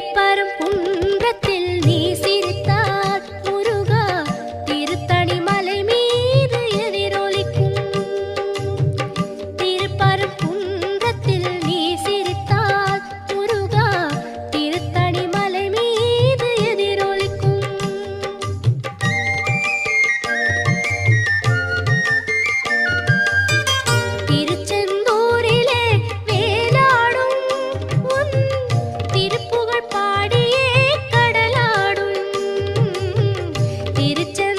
திருப்பரம் குன்றத்தில் நீசி Trichy